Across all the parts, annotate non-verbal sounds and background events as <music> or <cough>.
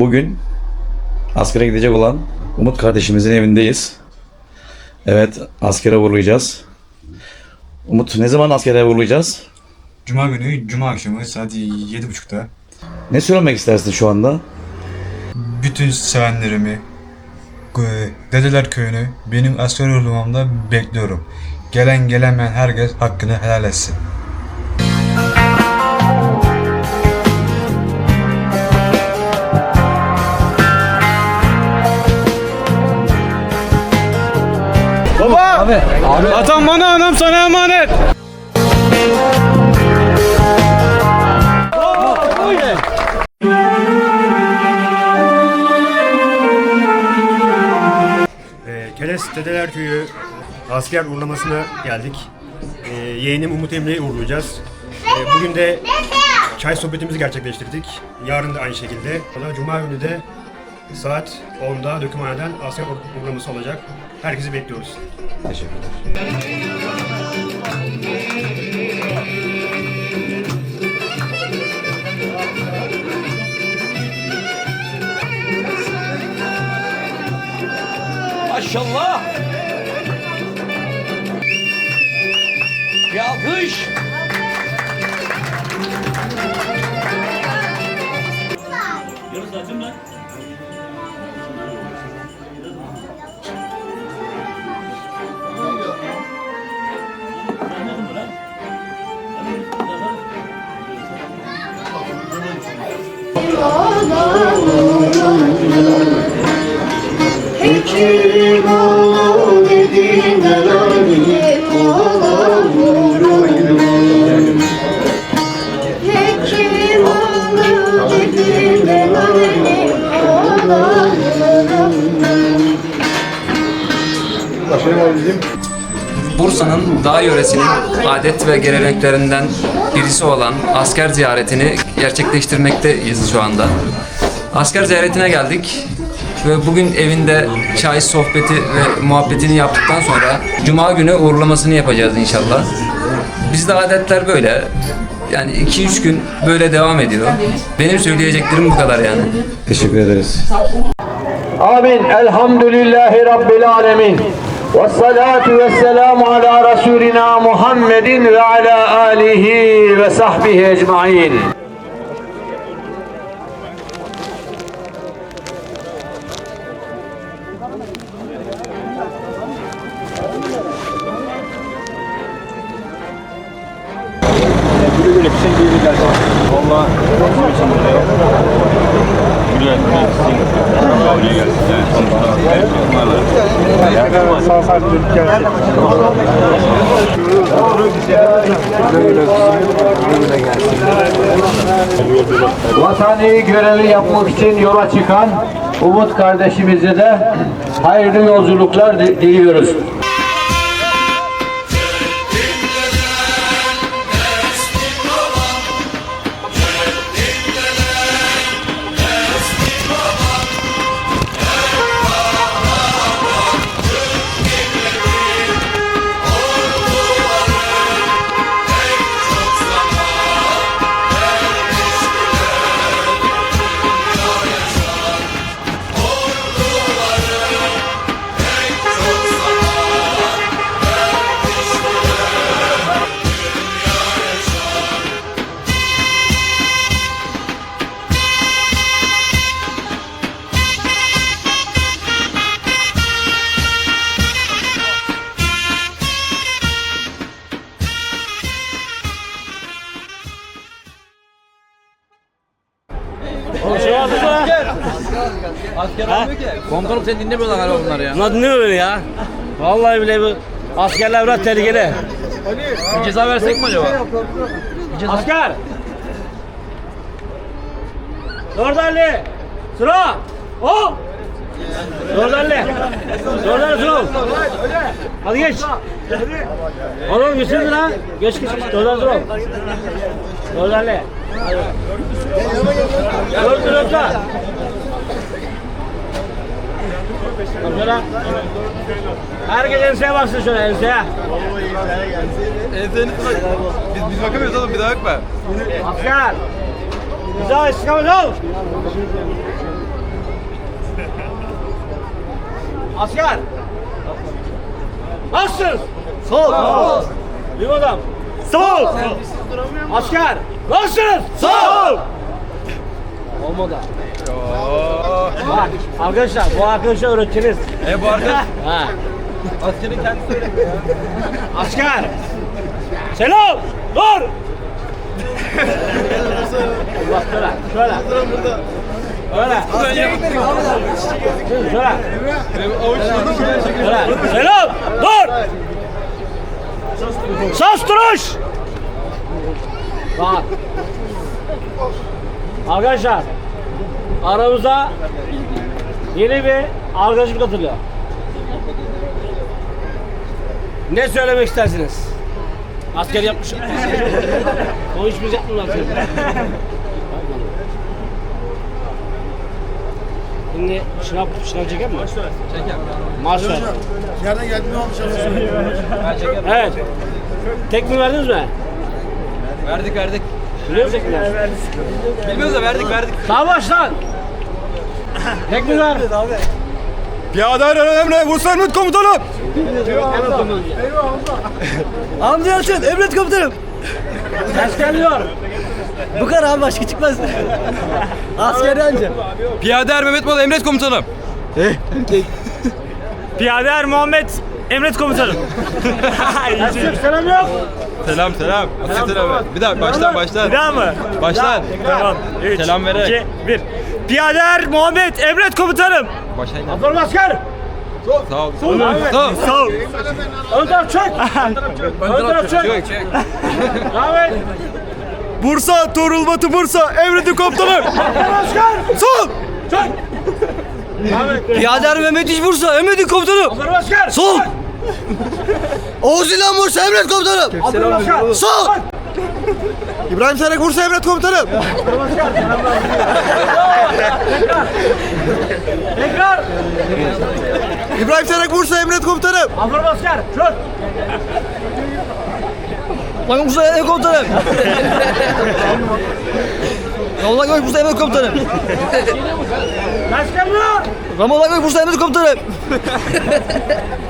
Bugün askere gidecek olan Umut kardeşimizin evindeyiz. Evet, askere uğurlayacağız. Umut ne zaman askere uğurlayacağız? Cuma günü, Cuma akşamı saat 7.30'da Ne söylemek istersin şu anda? bütün sevenlerimi, e, Dedeler Köyü'nü benim asker uğurlamamda bekliyorum. Gelen gelemeyen herkes hakkını helal etsin. Atam bana anam sana emanet. Ee, Keles Dedeler Köyü asker uğurlamasına geldik. Ee, yeğenim Umut Emre'yi uğurlayacağız. Ee, bugün de çay sohbetimizi gerçekleştirdik. Yarın da aynı şekilde. Cuma günü de saat 10'da dökümhaneden asker uğurlaması olacak. Herkesi bekliyoruz. Teşekkürler. Bursa'nın dağ yöresinin adet ve geleneklerinden birisi olan asker ziyaretini gerçekleştirmekteyiz şu anda. Asker ziyaretine geldik ve bugün evinde çay sohbeti ve muhabbetini yaptıktan sonra Cuma günü uğurlamasını yapacağız inşallah. Bizde adetler böyle. Yani 2-3 gün böyle devam ediyor. Benim söyleyeceklerim bu kadar yani. Teşekkür ederiz. Amin. Elhamdülillahi Rabbil alemin. Ve salatu ve selamu ala Resulina Muhammedin ve ala alihi ve sahbihi ecmain. Vatani görevi yapmak için yola çıkan Umut kardeşimize de hayırlı yolculuklar di- diliyoruz. Komutanım sen dinlemiyorlar galiba bunları ya. Bunlar dinlemiyor beni ya. Vallahi bile bu askerler biraz tehlikeli. Bir ceza versek mi acaba? Asker! Orada Ali! Sıra! O! Orada Ali! Orada Ali sıra! Hadi geç! Oğlum geçsene lan! Geç geç geç! Orada sıra! Dur dur! Bak Şöyle. Herkes enseye baksın şöyle enseye. Enseye Biz, biz bakamıyoruz oğlum bir daha bakma. Asker. Güzel çıkamaz ol. Asker. Nasılsınız? Sol. Sol. Limon adam. Sol. Asker. Nasılsınız? Sol. Sol. Olmadı. Bak arkadaşlar bu arkadaşa öğretiniz. E bu arkadaş <laughs> Ha. askerin kendisi öyle. Asker. Selam. Dur. Bak şöyle. Şöyle. Öyle. Şöyle. Şöyle. Selam. Dur. Sas duruş. Bak. Arkadaşlar. Aramıza yeni bir arkadaşım katılıyor. Ne söylemek istersiniz? Asker yapmış. <laughs> o iş biz yapmıyorlar asker. Şimdi şınav, şınav çeker mi? Çeker. Marş ver. Nereden geldin ne olmuş? Evet. Tek mi verdiniz mi? Verdik verdik. Biliyor musun tekmiler? Bilmiyoruz da verdik verdik. Sağ baş lan. Tek mi ver? Piyadeler emre Musa Emret komutanım. Hamdi Yalçın emret komutanım. Ses geliyor. Bu kadar abi başka çıkmaz. Askeri anca. Piyader Mehmet Bal emret komutanım. Piyader Muhammed Emret Komutanım. <laughs> Selam yok. Selam selam. Selam. Bir daha baştan baştan. Bir daha mı? Baştan. Tamam. Üç, Selam vererek. iki, bir. Piyader Muhammed Emret Komutanım. Başlayın. Hazır mı asker? Sağ ol. Sağ ol. Sağ ol. Sağ ol. Ön taraf çök. <laughs> Ön taraf çök. Çök çök. Bursa Tuğrul Batı Bursa emredin komutanım. Hazır asker. Sol. Çök. Piyader Mehmet İş Bursa emredin komutanım. Hazır mı asker? Oğuz İlhan Bursa emret komutanım. Asker? Sol. İbrahim Serek Bursa emret komutanım. Selamlar. Tekrar. İbrahim Serek Bursa emret komutanım. Asker? Çök. Lan Bursa emret komutanım. Ramazan Göç Bursa emret komutanım. Geliyor. Ramazan Göç Bursa emret komutanım.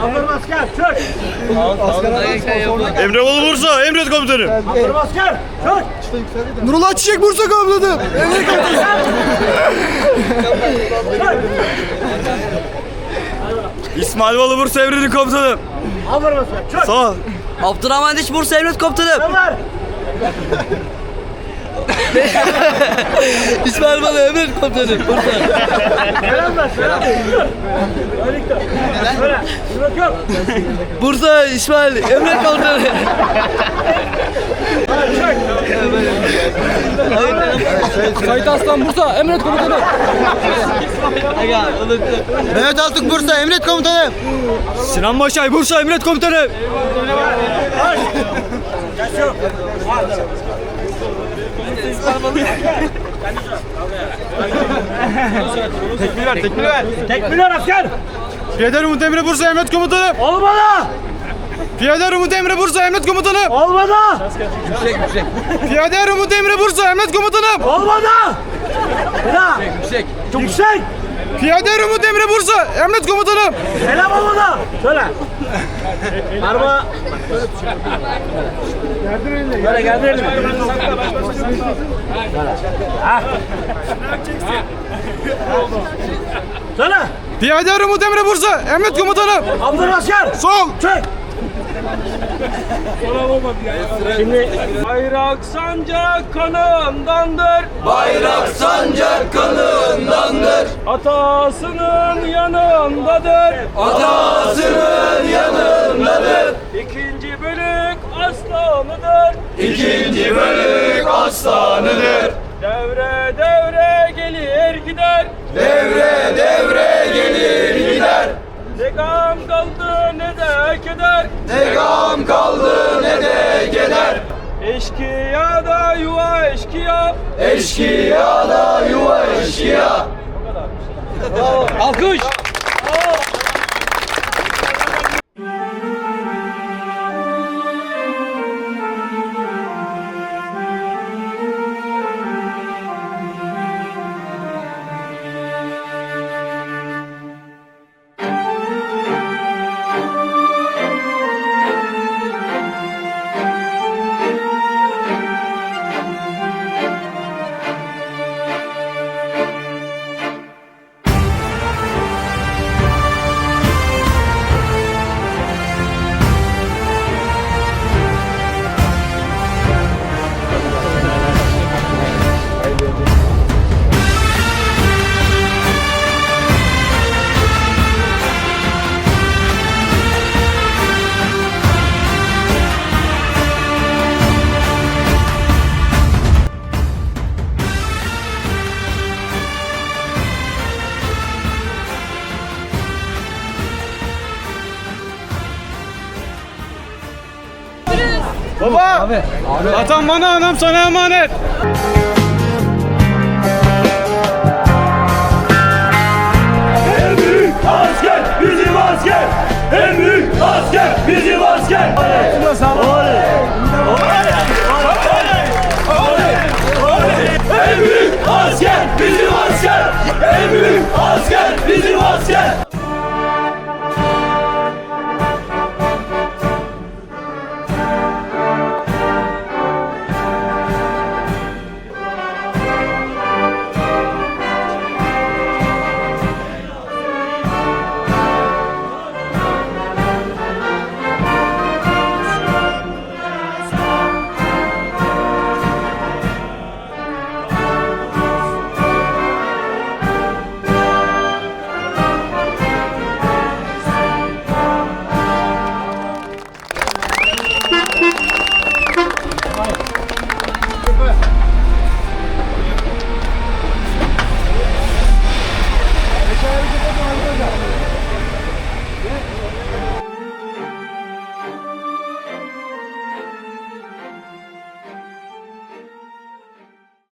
Hazır mı asker? Çök. Emreoğlu Bursa emret komutanım. Hazır mı asker? Çök. Nurullah Çiçek Bursa komutanım. Emret komutanım. <laughs> İsmail Balı Bursa emredin komutanım. Hazır mı asker? Çök. Sağ ol. Abdurrahman Diş Bursa emret komutanım. Selamlar. İsmail dur. Böyle. Şurada yok. Bursa İsmail emret komutanım. Sait Aslan Bursa emret komutanım. Mehmet Altık Bursa emret komutanım. Sinan Başay Bursa emret komutanım. Tekmil ver, tekmil ver. Tek milyon asker. Piyader Umut Emre Bursa emret komutanım. Olmadı. Piyader Umut Emre Bursa emret komutanım. Olmadı. Piyader Umut Emre Bursa emret komutanım. Olmadı. Bir daha. Yüksek. Çok yüksek. Piyader Umut Emre Bursa emret komutanım. Selam olmadı. Söyle. Araba. Böyle geldi elime. Böyle. Ha. Söyle. Piyader Umut Emre Bursa emret komutanım. Abdülhasker. Sol. Çek. Şimdi Bayrak sancak kanındandır. Bayrak sancak kanındandır. Atasının yanındadır. Atasının yanındadır. İkinci bölük aslanıdır. İkinci bölük aslanıdır. Devre devre gelir gider. Devre devre gelir gider. Ne gam kaldı keder. Ne gam kaldı ne de keder. Eşkıya da yuva eşkıya. Eşkıya da yuva eşkıya. Alkış. Baba! Abi, abi. Bana, anam sana emanet. En büyük asker bizim asker! En büyük asker bizim asker! Hayatına sağlık!